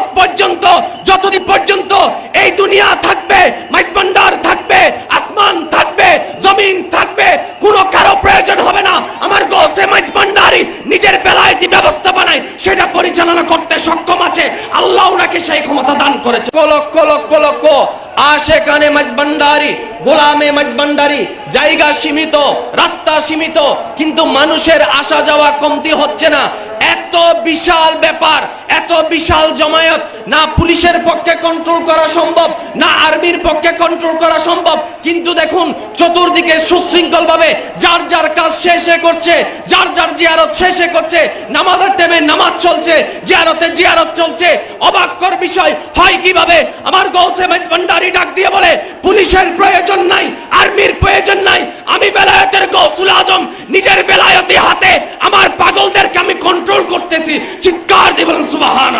কেয়ামত পর্যন্ত, যতদিন পর্যন্ত এই দুনিয়া থাকবে, মাইজবান্ডার থাকবে, আসমান থাকবে, জমিন থাকবে, কোনো কারও প্রয়োজন হবে না। আমার গোসে মাইজবান্ডারি নিজের বেলায়েতি ব্যবস্থা বানায়, সেটা পরিচালনা করতে সক্ষম আছে। আল্লাহ ওনাকে সেই ক্ষমতা দান করেছে। লক্ষ লক্ষ লক্ষ আশে কানে মাইজবান্ডারি গোলামে মাইজবান্ডারি জায়গা সীমিত, রাস্তা সীমিত, কিন্তু মানুষের আসা যাওয়া কমতি হচ্ছে না। এত বিশাল ব্যাপার, এত বিশাল জমায়েত, না পুলিশের পক্ষে কন্ট্রোল করা সম্ভব, না আর্মির পক্ষে কন্ট্রোল করা সম্ভব। কিন্তু দেখুন, চতুর্দিকে সুশৃঙ্খল ভাবে যার যার কাজ শেষে করছে, যার যার জিয়ারত শেষে করছে, নামাজের টাইমে নামাজ চলছে, জিয়ারতে জিয়ারত চলছে। অবাক্যর বিষয়, হয় কীভাবে? আমার গৌসে ভান্ডারি ডাক দিয়ে বলে, পুলিশের প্রয়োজন নাই আর্মির প্রয়োজন নাই, আমি বেলায়েতের গৌসুল আজম, নিজের বেলায়তি হাতে আমার পাগলদেরকে আমি কন্ট্রোল করতেছি চিৎকার দিয়ে বলেন সুবাহান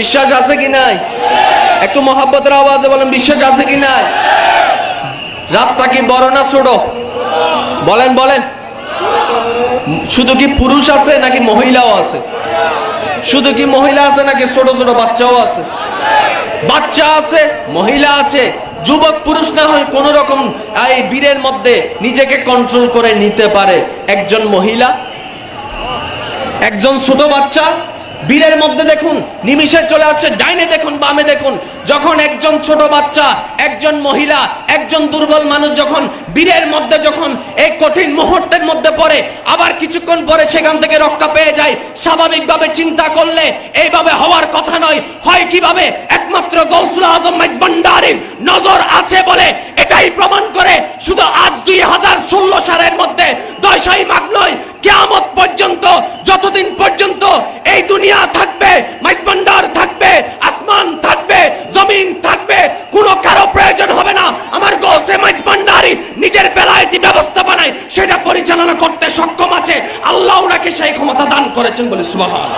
বিশ্বাস আছে কি নাই? একটু মহাব্বতের আওয়াজে বলেন, বিশ্বাস আছে কি নাই? রাস্তা কি বড় না ছোট? বলেন বলেন। শুধু কি পুরুষ আছে নাকি মহিলাও আছে? শুধু কি মহিলা আছে নাকি ছোট ছোট বাচ্চাও আছে? বাচ্চা আছে, মহিলা আছে, যুবক, পুরুষ না হয় কোন রকম এই বীরের মধ্যে নিজেকে কন্ট্রোল করে নিতে পারে। একজন মহিলা, একজন ছোট বাচ্চা বীরের মধ্যে দেখুন, নিমিষে চলে আসছে, ডাইনে দেখুন, বামে দেখুন, যখন একজন ছোট বাচ্চা, একজন মহিলা, একজন দুর্বল মানুষ যখন বীরের মধ্যে যখন এই কঠিন মুহূর্তের মধ্যে পড়ে, আবার কিছুক্ষণ পরে সেখান থেকে রক্ষা পেয়ে যায়, স্বাভাবিকভাবে চিন্তা করলে এইভাবে হওয়ার কথা নয়। হয় কীভাবে? একমাত্র গৌসুল আজম ভান্ডারির নজর আছে বলে এটাই প্রমাণ করে, শুধু আজ দুই হাজার ষোলো সালের মধ্যে দশই মাঘ নয়, কেয়ামত পর্যন্ত এই দুনিয়া থাকবে মাইজবান্ডার থাকবে, আসমান থাকবে, জমিন থাকবে, কোনো কারও প্রয়োজন হবে না। আমার গোসে মাইজবান্ডারি নিজের বেলায়েতি ব্যবস্থা বানায়, সেটা পরিচালনা করতে সক্ষম আছে। আল্লাহ ওনাকে সেই ক্ষমতা দান করেছেন বলে সুবহান